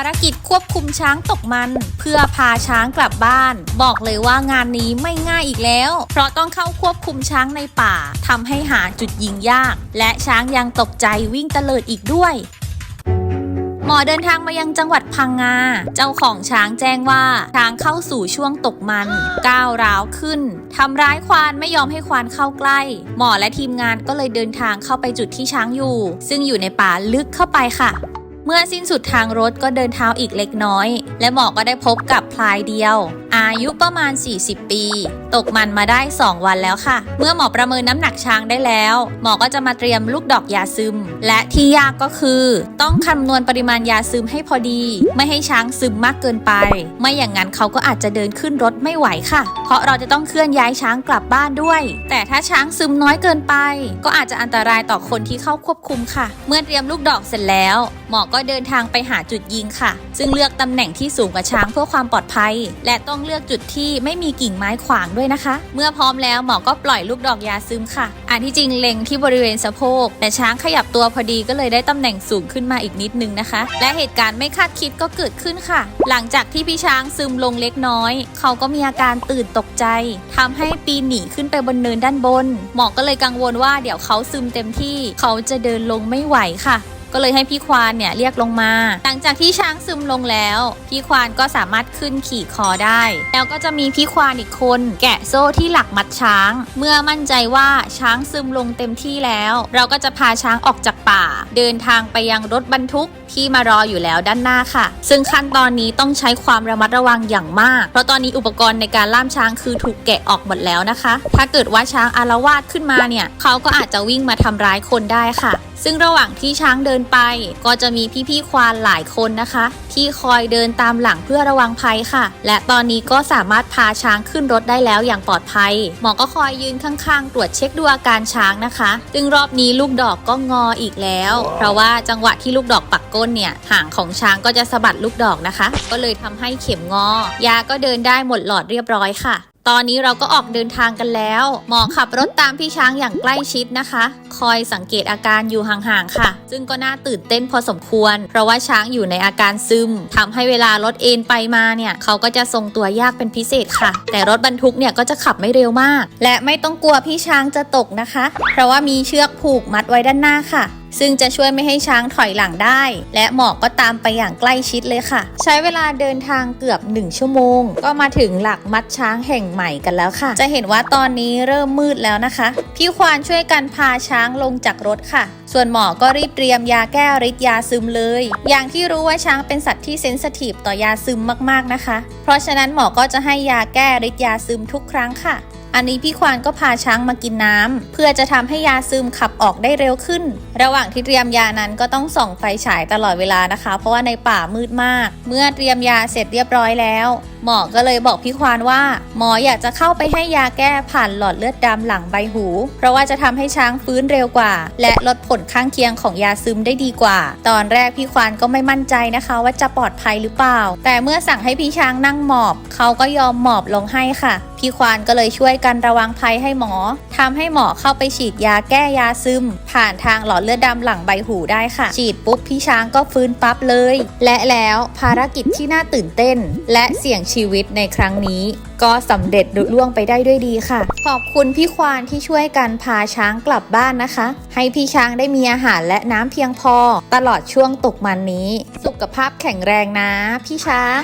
ารกิจควบคุมช้างตกมัน เพื่อพาช้างกลับบ้าน บอกเลยว่างานนี้ไม่ง่ายอีกแล้ว เพราะต้องเข้าควบคุมช้างในป่าทำให้หาจุดยิงยาก และช้างยังตกใจวิ่งเตลิดอีกด้วยหมอเดินทางมายังจังหวัดพังงา เจ้าของช้างแจ้งว่าช้างเข้าสู่ช่วงตกมัน ก้าวร้าวขึ้น ทำร้ายควานไม่ยอมให้ควานเข้าใกล้ หมอและทีมงานก็เลยเดินทางเข้าไปจุดที่ช้างอยู่ ซึ่งอยู่ในป่าลึกเข้าไปค่ะ มื่อสิ้นสุดทางรถก็เดินเท้าอีกเล็กน้อย และหมอก็ได้พบกับพลายเดียวอายุประมาณ 40 ปี ตกมันมาได้ 2 วันแล้วค่ะ เมื่อหมอประเมินน้ำหนักช้างได้แล้ว หมอก็จะมาเตรียมลูกดอกยาซึม และที่ยากก็คือ ต้องคำนวณปริมาณยาซึมให้พอดี ไม่ให้ช้างซึมมากเกินไป ไม่อย่างนั้นเขาก็อาจจะเดินขึ้นรถไม่ไหวค่ะ เพราะเราจะต้องเคลื่อนย้ายช้างกลับบ้านด้วย แต่ถ้าช้างซึมน้อยเกินไป ก็อาจจะอันตรายต่อคนที่เข้าควบคุมค่ะ เมื่อเตรียมลูกดอกเสร็จแล้ว หมอก็เดินทางไปหาจุดยิงค่ะ ซึ่งเลือกตำแหน่งที่สูงกว่าช้างเพื่อความปลอดภัย และต้องเลือกจุดที่ไม่มีกิ่งไม้ขวางด้วยนะคะ เมื่อพร้อมแล้วหมอก็ปล่อยลูกดอกยาซึมค่ะ อันที่จริงเล็งที่บริเวณสะโพก แต่ช้างขยับตัวพอดีก็เลยได้ตำแหน่งสูงขึ้นมาอีกนิดนึงนะคะ และเหตุการณ์ไม่คาดคิดก็เกิดขึ้นค่ะ หลังจากที่พี่ช้างซึมลงเล็กน้อย เขาก็มีอาการตื่นตกใจทำให้ปีนหนีขึ้นไปบนเนินด้านบน หมอก็เลยกังวลว่าเดี๋ยวเขาซึมเต็มที่ เขาจะเดินลงไม่ไหวค่ะ ก็เลยให้พี่ควานเนี่ยเรียกลงมา หลังจากที่ช้างซึมลงแล้ว พี่ควานก็สามารถขึ้นขี่คอได้ แล้วก็จะมีพี่ควานอีกคน แกะโซ่ที่หลักมัดช้าง เมื่อมั่นใจว่าช้างซึมลงเต็มที่แล้ว เราก็จะพาช้างออกจากป่า เดินทางไปยังรถบรรทุกที่มารออยู่แล้วด้านหน้าค่ะ ซึ่งขั้นตอนนี้ต้องใช้ความระมัดระวังอย่างมาก เพราะตอนนี้อุปกรณ์ในการล่ามช้างคือถูกแกะออกหมดแล้วนะคะ ถ้าเกิดว่าช้างอารวาสขึ้นมาเนี่ย เขาก็อาจจะวิ่งมาทำร้ายคนได้ค่ะ ซึ่งระหว่างที่ช้างเดินไป ก็จะมีพี่ๆควานหลายคนนะคะ ที่คอยเดินตามหลังเพื่อระวังภัยค่ะ และตอนนี้ก็สามารถพาช้างขึ้นรถได้แล้วอย่างปลอดภัย หมอก็คอยยืนข้างๆ ตรวจเช็คดูอาการช้างนะคะ ซึ่งรอบนี้ลูกดอกก็งออีกแล้ว เพราะว่าจังหวะที่ลูกดอกปักก้นเนี่ยหางของช้างก็จะสะบัดลูกดอกนะคะ ก็เลยทำให้เข็มงอ ยาก็เดินได้หมดหลอดเรียบร้อยค่ะตอนนี้เราก็ออกเดินทางกันแล้ว หมอขับรถตามพี่ช้างอย่างใกล้ชิดนะคะ คอยสังเกตอาการอยู่ห่างๆค่ะ ซึ่งก็น่าตื่นเต้นพอสมควร เพราะว่าช้างอยู่ในอาการซึมทำให้เวลารถเอ็นไปมาเนี่ยเขาก็จะทรงตัวยากเป็นพิเศษค่ะ แต่รถบรรทุกเนี่ยก็จะขับไม่เร็วมาก และไม่ต้องกลัวพี่ช้างจะตกนะคะ เพราะว่ามีเชือกผูกมัดไว้ด้านหน้าค่ะ ซึ่งจะช่วยไม่ให้ช้างถอยหลังได้ และหมอกก็ตามไปอย่างใกล้ชิดเลยค่ะ ใช้เวลาเดินทางเกือบ 1 ชั่วโมง ก็มาถึงหลักมัดช้างแห่งใหม่กันแล้วค่ะ จะเห็นว่าตอนนี้เริ่มมืดแล้วนะคะ พี่ควานช่วยกันพาช้างลงจากรถค่ะ ส่วนหมอก็รีบเตรียมยาแก้ฤทธิ์ยาซึมเลย อย่างที่รู้ว่าช้างเป็นสัตว์ที่เซนสทีฟต่อยาซึมมากๆนะคะ เพราะฉะนั้นหมอก็จะให้ยาแก้ฤทธิ์ยาซึมทุกครั้งค่ะอันนี้พี่ควานก็พาช้างมากินน้ำเพื่อจะทำให้ยาซึมขับออกได้เร็วขึ้น ระหว่างที่เตรียมยานั้นก็ต้องส่องไฟฉายตลอดเวลานะคะ เพราะว่าในป่ามืดมาก เมื่อเตรียมยาเสร็จเรียบร้อยแล้ว หมอก็เลยบอกพี่ควานว่า หมออยากจะเข้าไปให้ยาแก้ผ่านหลอดเลือดดำหลังใบหู เพราะว่าจะทำให้ช้างฟื้นเร็วกว่า และลดผลข้างเคียงของยาซึมได้ดีกว่า ตอนแรกพี่ควานก็ไม่มั่นใจนะคะ ว่าจะปลอดภัยหรือเปล่า แต่เมื่อสั่งให้พี่ช้างนั่งหมอบ เขาก็ยอมหมอบลงให้ค่ะพี่ควานก็เลยช่วยกันระวังภัยให้หมอทำให้หมอเข้าไปฉีดยาแก้ยาซึม ผ่านทางหลอดเลือดดำหลังใบหูได้ค่ะ ฉีดปุ๊บพี่ช้างก็ฟื้นปั๊บเลย และแล้วภารกิจที่น่าตื่นเต้น และเสี่ยงชีวิตในครั้งนี้ก็สำเร็จลุล่วงไปได้ด้วยดีค่ะ ขอบคุณพี่ควานที่ช่วยกันพาช้างกลับบ้านนะคะ ให้พี่ช้างได้มีอาหารและน้ำเพียงพอ ตลอดช่วงตกมันนี้ สุขภาพแข็งแรงนะ พี่ช้าง